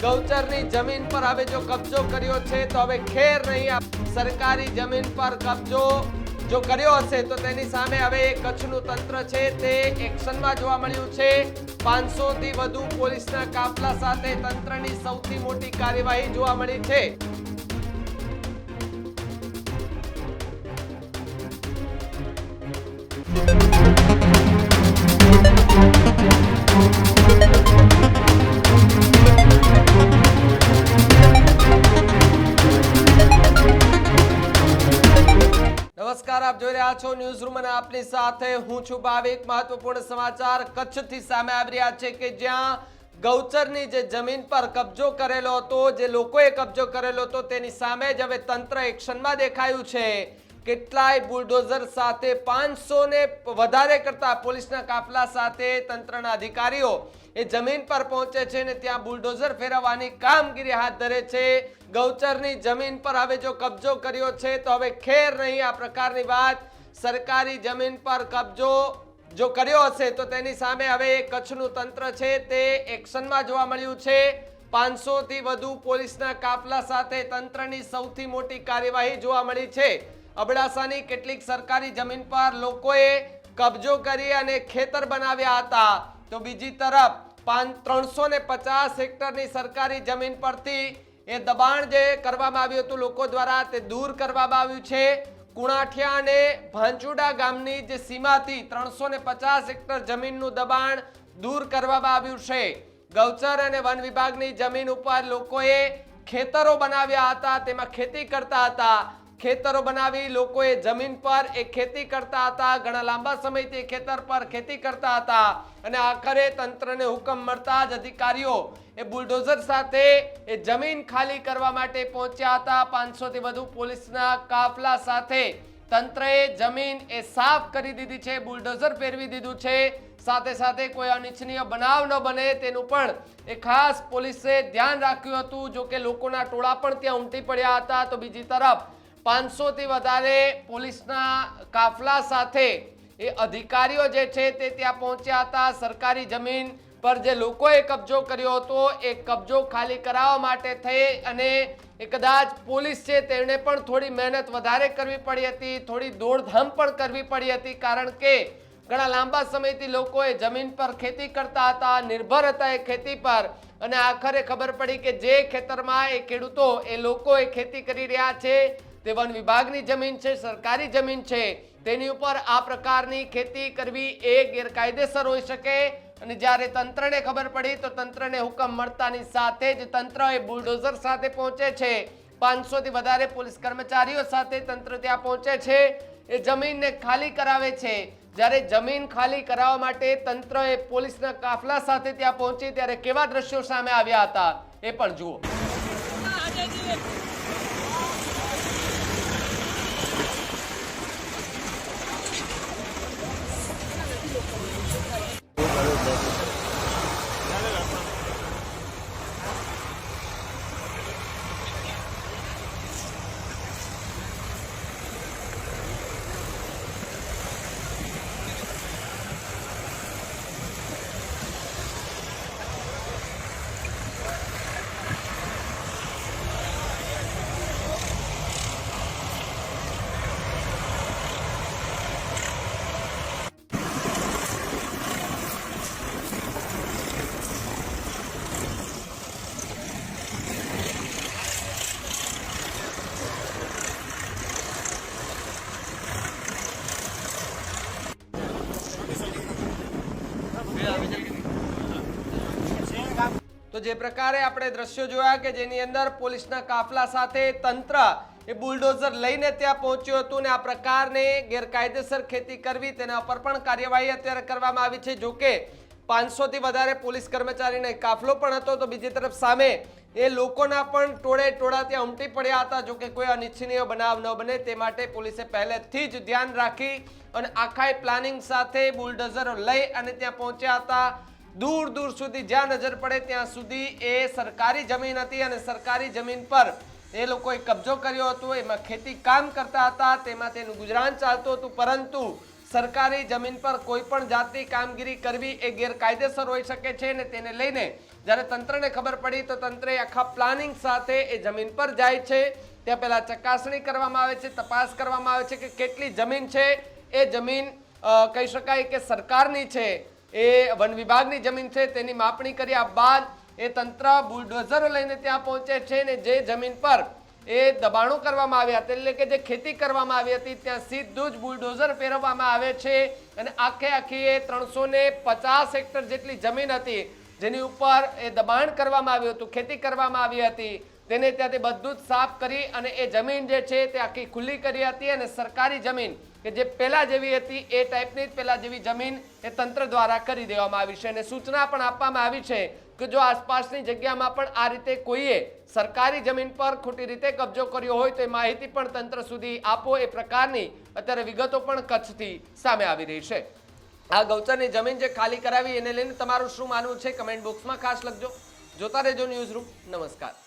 ગૌચરની જમીન પર હવે જો કબજો કર્યો છે, તો હવે ખેર નહીં સરકારી જમીન પર કબજો જો કર્યો હશે, તો તેની સામે હવે કચ્છનું તંત્ર છે, તે એક્શનમાં જોવા મળ્યું છે. પાંચસો થી વધુ પોલીસના કાફલા સાથે તંત્રની સૌથી મોટી કાર્યવાહી જોવા મળી છે. નમસ્કાર, આપ જોઈ રહ્યા છો ન્યૂઝ રૂમ અને આપની સાથે હું છું ભાવિક. મહત્વપૂર્ણ સમાચાર કચ્છથી સામે આવી રહ્યા છે કે જ્યાં ગૌચરની જે જમીન પર કબજો કરેલો હતો, જે લોકોએ કબજો કરેલો હતો, તેની સામે જ હવે તંત્ર એક્શનમાં દેખાયું છે. કેટલાય બુલડોઝર સાથે પાંચસો ને વધારે કરતા પોલીસના કાફલા સાથે તંત્રના અધિકારીઓ એ જમીન પર પહોંચે છે ને ત્યાં બુલડોઝર ફેરવવાની કામગીરી હાથ ધરે છે. ગૌચરની જમીન પર હવે જો કબજો કર્યો છે, તો હવે ખેર નહીં આ પ્રકારની વાત. સરકારી જમીન પર કબજો જો કર્યો હશે, તો તેની સામે હવે કચ્છનું તંત્ર છે, તે એક્શનમાં જોવા મળ્યું છે. પાંચસો થી વધુ પોલીસના કાફલા સાથે તંત્રની સૌથી મોટી કાર્યવાહી જોવા મળી છે. અબડાસાની કેટલીક સરકારી જમીન પર લોકોએ કબજો કરી અને ખેતર બનાવ્યા હતા. તો બીજી તરફ પાંચ, ત્રણસો ને પચાસ હેક્ટરની સરકારી જમીન પરથી એ દબાણ જે કરવામાં આવ્યું હતું લોકો દ્વારા તે દૂર કરવામાં આવ્યું છે. કુણાઠિયા અને ભાંચુડા ગામની જે સીમાથી ત્રણસો ને પચાસ હેક્ટર જમીનનું દબાણ દૂર કરવામાં આવ્યું છે. ગૌચર અને વન વિભાગની જમીન ઉપર લોકોએ ખેતરો બનાવ્યા હતા, તેમાં ખેતી કરતા હતા. ખેતરો બનાવી લોકોએ જમીન પર એ ખેતી કરતા હતા. ઘણા લાંબા સમયથી ખેતર પર ખેતી કરતા હતા અને આખરે તંત્રને હુકમ મળતા જ અધિકારીઓ એ બુલડોઝર સાથે એ જમીન ખાલી કરવા માટે પહોંચ્યા હતા. પાંચસોથી વધુ પોલીસના કાફલા સાથે તંત્રએ જમીન એ સાફ કરી દીધી છે, બુલડોઝર ફેરવી દીધું છે. સાથે સાથે કોઈ અનિચ્છનીય બનાવ ન બને તેનું પણ એ ખાસ પોલીસે ધ્યાન રાખ્યું હતું. જો કે લોકોના ટોળા પણ ત્યાં ઉમટી પડ્યા હતા. તો બીજી તરફ પાંચસો થી વધારે પોલીસના કાફલા સાથે એ અધિકારીઓ જે છે તે ત્યાં પહોંચ્યા હતા. સરકારી જમીન પર જે લોકોએ કબજો કર્યો હતો, એ કબજો ખાલી કરાવવા માટે થઈ અને એ કદાચ પોલીસ છે તેણે પણ થોડી મહેનત વધારે કરવી પડી હતી, થોડી દોડધામ પણ કરવી પડી હતી, કારણ કે ઘણા લાંબા સમયથી લોકોએ જમીન પર ખેતી કરતા હતા, નિર્ભર હતા એ ખેતી પર અને આખરે ખબર પડી કે જે ખેતરમાં એ ખેડૂતો એ લોકો એ ખેતી કરી રહ્યા છે તે વન વિભાગની જમીન છે, સરકારી જમીન છે. તેની ઉપર આ પ્રકારની ખેતી કરવી એ ગેરકાયદેસર હોઈ શકે. અને જ્યારે તંત્રને ખબર પડી તો તંત્રને હુકમ મળતાની સાથે જ તંત્ર એ બુલડોઝર સાથે પહોંચે છે. પાંચસો થી વધારે પોલીસ કર્મચારીઓ સાથે તંત્ર ત્યાં પહોંચે છે. એ જમીનને ખાલી કરાવે છે. જ્યારે જમીન ખાલી કરાવવા માટે તંત્ર એ પોલીસના કાફલા સાથે ત્યાં પહોંચી ત્યારે કેવા દ્રશ્યો સામે આવ્યા હતા એ પણ જુઓ. તો જે પ્રકારે આપણે દ્રશ્યો જોયા કે જેની અંદર પોલીસના કાફલા સાથે તંત્ર એ બુલડોઝર લઈને ત્યાં પહોંચ્યું હતું ને આ પ્રકારને ગેરકાયદેસર ખેતી કરવી તેના પર પણ કાર્યવાહી અત્યારે કરવામાં આવી છે. જો કે પાંચસો વધારે પોલીસ કર્મચારીને કાફલો પણ હતો. તો બીજી તરફ સામે એ લોકોના પણ ટોળે ટોળા ત્યાં ઉમટી પડ્યા હતા, જો કે કોઈ અનિચ્છનીય બનાવ ન બને. તે માટે પોલીસે પહેલેથી જ ધ્યાન રાખી અને આખા પ્લાનિંગ સાથે બુલડોઝરો લઈ અને ત્યાં પહોંચ્યા હતા. દૂર દૂર સુધી જ્યાં નજર પડે ત્યાં સુધી એ સરકારી જમીન હતી અને સરકારી જમીન પર એ લોકોએ કબજો કર્યો હતો. એમાં ખેતી કામ કરતા હતા, તેમાં તેનું ગુજરાન ચાલતું હતું, પરંતુ સરકારી જમીન પર કોઈ પણ જાતની કામગીરી કરવી એ ગેરકાયદેસર હોઈ શકે છે અને તેને લઈને જ્યારે તંત્રને ખબર પડી તો તંત્રે આખા પ્લાનિંગ સાથે એ જમીન પર જાય છે. ત્યાં પહેલાં ચકાસણી કરવામાં આવે છે, તપાસ કરવામાં આવે છે કે કેટલી જમીન છે. એ જમીન કહી શકાય કે સરકારની છે. એ વન વિભાગની જમીન છે, તેની માપણી કર્યા બાદ એ તંત્ર બુલડોઝરો લઈને ત્યાં પહોંચે છે ને જે જમીન પર એ દબાણો કરવામાં આવ્યા હતા. એટલે કે જે ખેતી કરવામાં આવી હતી, ત્યાં સીધું જ બુલડોઝર ફેરવવામાં આવે છે અને આખે આખી એ ત્રણસો પચાસ હેક્ટર જેટલી જમીન હતી, જેની ઉપર એ દબાણ કરવામાં આવ્યું હતું, ખેતી કરવામાં આવી હતી. તેને ત્યાંથી બધું જ સાફ કરી અને એ જમીન જે છે તે આખી ખુલ્લી કરી હતી અને સરકારી જમીન, કે જે પહેલા જેવી હતી, એ ટાઈપની જ પહેલા જેવી જમીન એ તંત્ર દ્વારા કરી દેવામાં આવી છે અને સૂચના પણ આપવામાં આવી છે કે જો આસપાસની જગ્યામાં પણ આ રીતે કોઈએ સરકારી જમીન પર ખોટી રીતે કબજો કર્યો હોય તો એ માહિતી પણ તંત્ર સુધી આપો એ પ્રકારની અત્યારે વિગતો પણ કચ્છથી સામે આવી રહી છે. આ ગૌચરની જમીન જે ખાલી કરાવી એને લઈને તમારું શું માનવું છે? કમેન્ટ બોક્સમાં ખાસ લખજો. જોતા રહેજો ન્યૂઝ રૂમ. નમસ્કાર.